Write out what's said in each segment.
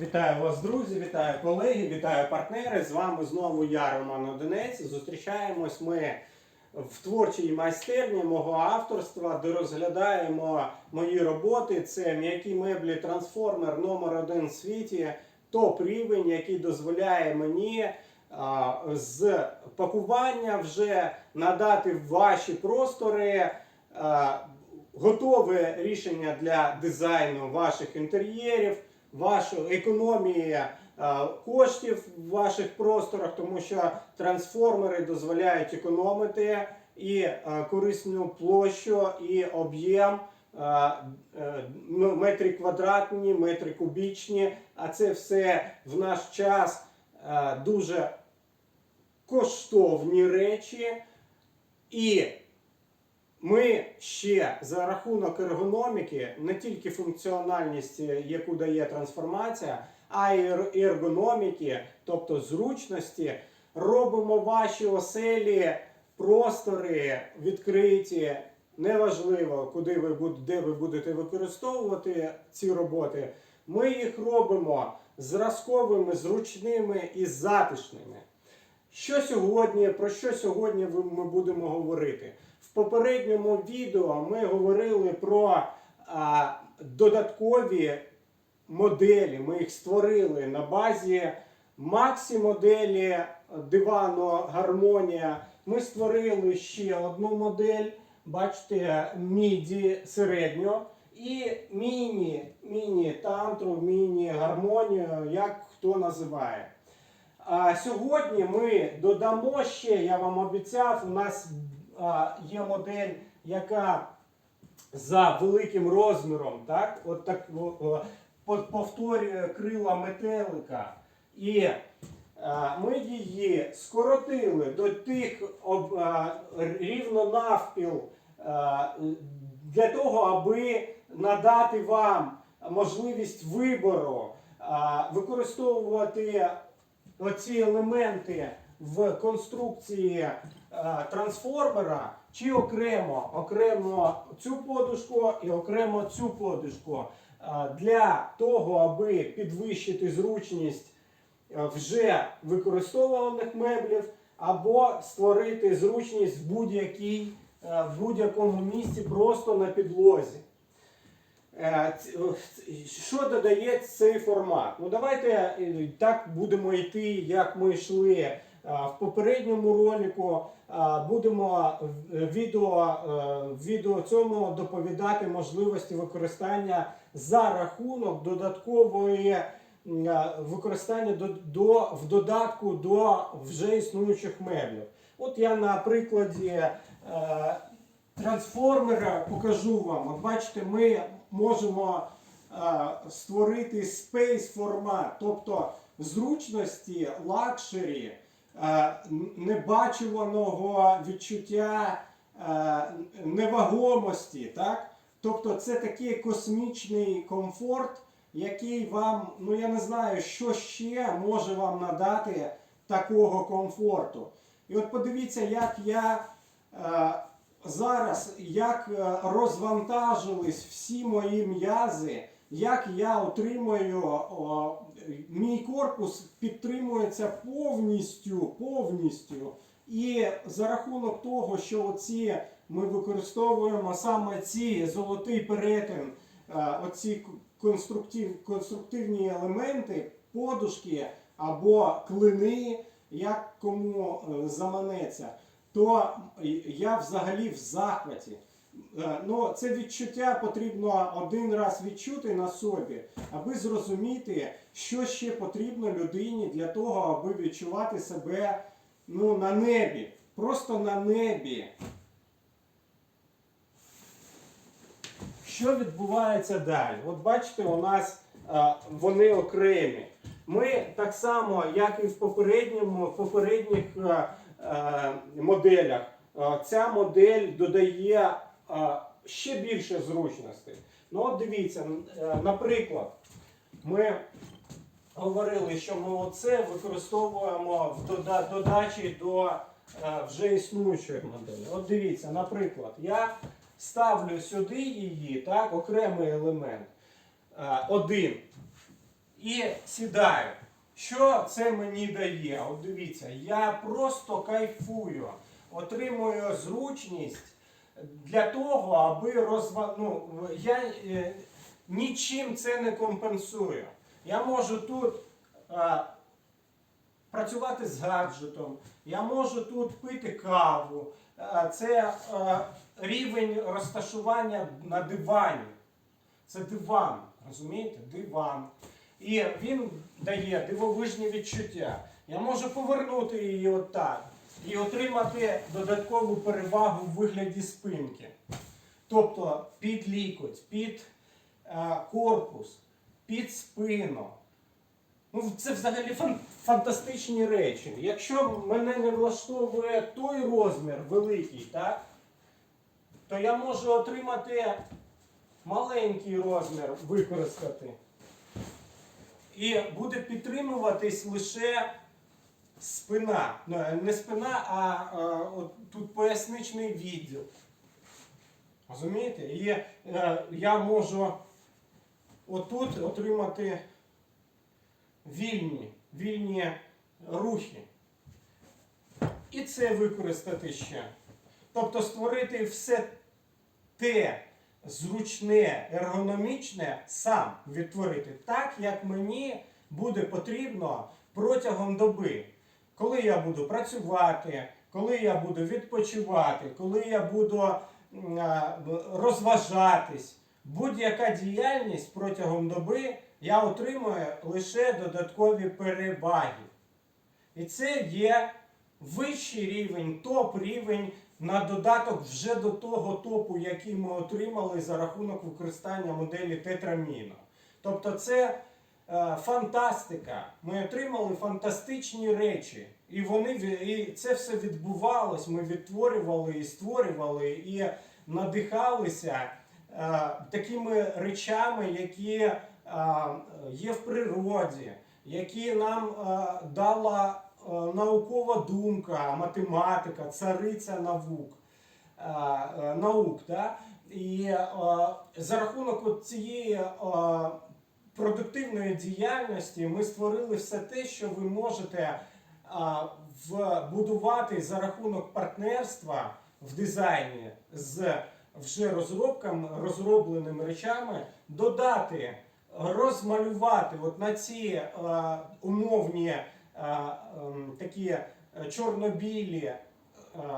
Вітаю вас, друзі, вітаю колеги, вітаю партнери. З вами знову я, Роман Одинець. Зустрічаємось ми в творчій майстерні мого авторства, де розглядаємо мої роботи. Це м'які меблі трансформер номер один в світі, топ рівень, який дозволяє мені з пакування вже надати ваші простори. Готове рішення для дизайну ваших інтер'єрів, вашої економії е, коштів в ваших просторах, тому що трансформери дозволяють економити і е, корисну площу, і об'єм. е, м- Метри квадратні, метри кубічні, а це все в наш час дуже коштовні речі. І ми ще за рахунок ергономіки, не тільки функціональність, е, яку дає трансформація, а й ер- ергономіки, тобто зручності, робимо ваші оселі, простори відкриті. Неважливо, куди ви буд- де ви будете використовувати ці роботи. Ми їх робимо зразковими, зручними і затишними. Що сьогодні, про що сьогодні ми будемо говорити? В попередньому відео ми говорили про а, додаткові моделі. Ми їх створили на базі Максі моделі дивану Гармонія. Ми створили ще одну модель, бачите, міді середньо. І міні, міні тантру, міні гармонію, як хто називає. А сьогодні ми додамо ще, я вам обіцяв, у нас а, є модель, яка за великим розміром, так, от так повторює крила метелика. І а, ми її скоротили до тих об, а, рівно навпіл а, для того, аби надати вам можливість вибору, а, використовувати оці елементи в конструкції е, трансформера чи окремо, окремо цю подушку і окремо цю подушку е, для того, аби підвищити зручність е, вже використовуваних меблів або створити зручність в будь-якому місці просто на підлозі. Е, Що додає цей формат? Ну давайте е, так будемо йти, як ми йшли е, в попередньому ролику. Будемо відео, відео цьому доповідати можливості використання за рахунок додаткової використання до, до, в додатку до вже існуючих меблів. От я на прикладі трансформера покажу вам. От бачите, ми можемо е, створити space формат, тобто зручності, лакшері, е, небачуваного відчуття е, невагомості. Так? Тобто це такий космічний комфорт, який вам, ну я не знаю, що ще може вам надати такого комфорту. І от подивіться, як я е, зараз, як е, розвантажились всі мої м'язи, як я отримую, о, мій корпус підтримується повністю, повністю. І за рахунок того, що оці ми використовуємо саме ці золотий перетин, е, оці конструктив, конструктивні елементи, подушки або клини, як кому е, заманеться, то я взагалі в захваті. Е, Ну, це відчуття потрібно один раз відчути на собі, аби зрозуміти, що ще потрібно людині для того, аби відчувати себе ну, на небі. Просто на небі. Що відбувається далі? От бачите, у нас е, вони окремі. Ми так само, як і в попередньому, попередніх е, е, моделях, е, ця модель додає е, ще більше зручностей. Ну от дивіться, е, наприклад, ми говорили, що ми оце використовуємо в додачі до е, вже існуючої моделі. От дивіться, наприклад, я ставлю сюди її, так, окремий елемент, е, один. і сідаю. Що це мені дає? От дивіться, я просто кайфую, отримую зручність для того, аби розва... ну, я е, нічим це не компенсую. Я можу тут е, працювати з гаджетом, я можу тут пити каву. Е, Це е, рівень розташування на дивані. Це диван, розумієте? Диван. І він дає дивовижні відчуття. Я можу повернути її отак і отримати додаткову перевагу в вигляді спинки. Тобто під лікоть, під е, корпус, під спину. Ну, це взагалі фан- фантастичні речі. Якщо мене не влаштовує той розмір великий, так, то я можу отримати маленький розмір використати. І буде підтримуватись лише спина. Ну, не спина, а, е, от тут поясничний відділ. Розумієте? І е, я можу отут отримати вільні, вільні рухи. І це використати ще. Тобто створити все те зручне, ергономічне сам відтворити так, як мені буде потрібно протягом доби. Коли я буду працювати, коли я буду відпочивати, коли я буду розважатись, будь-яка діяльність протягом доби я отримую лише додаткові переваги. І це є вищий рівень, топ-рівень на додаток вже до того топу, який ми отримали за рахунок використання моделі Тетраміно. Тобто це е, фантастика. Ми отримали фантастичні речі. І, вони, і це все відбувалось, ми відтворювали і створювали, і надихалися е, такими речами, які е, є в природі, які нам е, дала наукова думка, математика, цариця наук. е, е, наук да? І е, за рахунок цієї е, продуктивної діяльності ми створили все те, що ви можете вбудувати за рахунок партнерства в дизайні з вже розробками, розробленими речами, додати, розмалювати от на ці е, умовні е, такі е, чорно-білі е,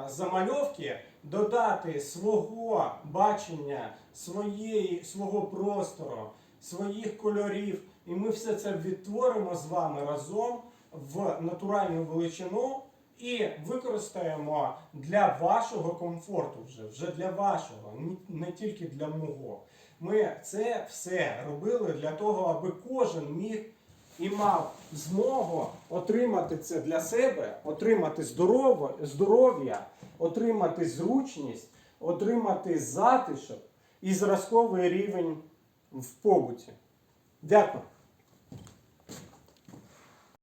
замальовки, додати свого бачення, своєї, свого простору, своїх кольорів, і ми все це відтворимо з вами разом в натуральну величину і використаємо для вашого комфорту вже, вже для вашого, не тільки для мого. Ми це все робили для того, аби кожен міг і мав змогу отримати це для себе, отримати здоров'я, отримати зручність, отримати затишок і зразковий рівень в побуті. Дякую.